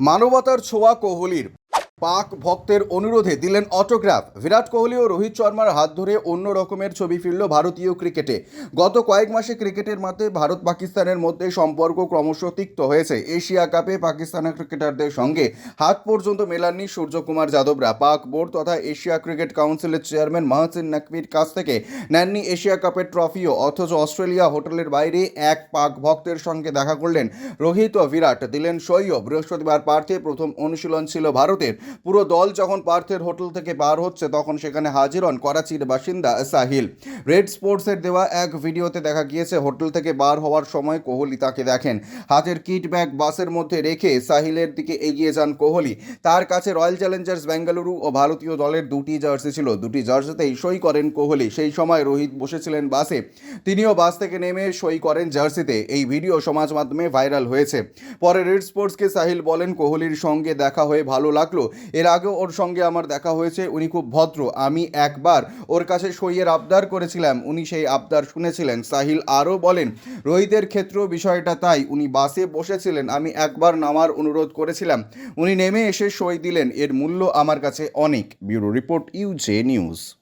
মানবতার ছোঁয়া কোহলির পাক ভক্তের অনুরোধে দিলেন অটোগ্রাফ। বিরাট কোহলি ও রোহিত শর্মার হাত ধরে অন্য রকমের ছবি ফিরল ভারতীয় ক্রিকেটে। গত কয়েক মাসে ক্রিকেটের মাঠে ভারত পাকিস্তানের মধ্যে সম্পর্ক ক্রমশ তিক্ত হয়েছে। এশিয়া কাপে পাকিস্তানের ক্রিকেটারদের সঙ্গে হাত পর্যন্ত মেলাননি সূর্যকুমার যাদবরা। পাক বোর্ড তথা এশিয়া ক্রিকেট কাউন্সিলের চেয়ারম্যান মাহসিন নাকভির কাছ থেকে নেননি এশিয়া কাপের ট্রফিও। অথচ অস্ট্রেলিয়া হোটেলের বাইরে এক পাক ভক্তের সঙ্গে দেখা করলেন রোহিত ও বিরাট। দিলেন সইও বৃহস্পতিবার পার্থে প্রথম অনুশীলন ছিল ভারতের। পুরো দল যখন পার্থের হোটেল থেকে বার হচ্ছে, তখন সেখানে হাজির হন করাচির বাসিন্দা সাহিল। রেড স্পোর্টসের দেওয়া এক ভিডিওতে দেখা গিয়েছে, হোটেল থেকে বার হওয়ার সময় কোহলি তাকে দেখেন। হাতের কিট ব্যাগ বাসের মধ্যে রেখে সাহিলের দিকে এগিয়ে যান কোহলি। তার কাছে রয়্যাল চ্যালেঞ্জার্স বেঙ্গালুরু ও ভারতীয় দলের দুটি জার্সি ছিল। দুটি জার্সিতেই সই করেন কোহলি। সেই সময় রোহিত বসেছিলেন বাসে। তিনিও বাস থেকে নেমে সই করেন জার্সিতে। এই ভিডিও সমাজ মাধ্যমে ভাইরাল হয়েছে। পরে রেড স্পোর্টসকে সাহিল বলেন, কোহলির সঙ্গে দেখা হয়ে ভালো লাগল। এর আগেও ওর সঙ্গে আমার দেখা হয়েছে, উনি খুব ভদ্র, আমি একবার ওর কাছে সইয়ের আবদার করেছিলাম, উনি সেই আবদার শুনেছিলেন। সাহিল আরও বলেন, রোহিতের ক্ষেত্রেও বিষয়টা তাই, উনি বাসে বসেছিলেন, আমি একবার নামার অনুরোধ করেছিলাম, উনি নেমে এসে সই দিলেন, এর মূল্য আমার কাছে অনেক। Bureau report, U J news.